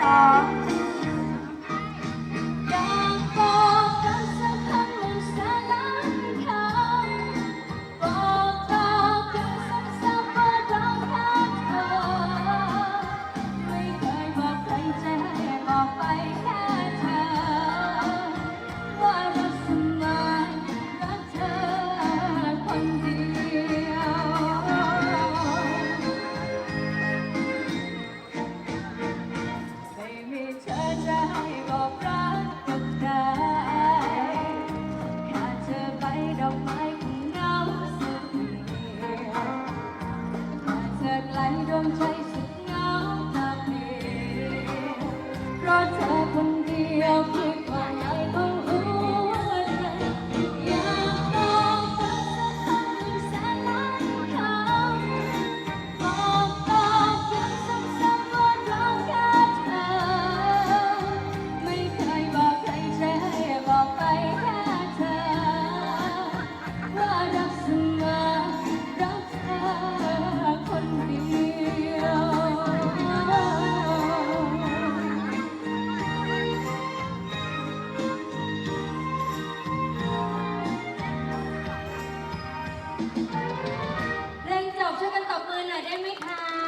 啊.างใจสุดเหงาตาเพเพราะเธอคนเดียว เพลงจบช่วยกันตบมือหน่อยได้ไหมคะ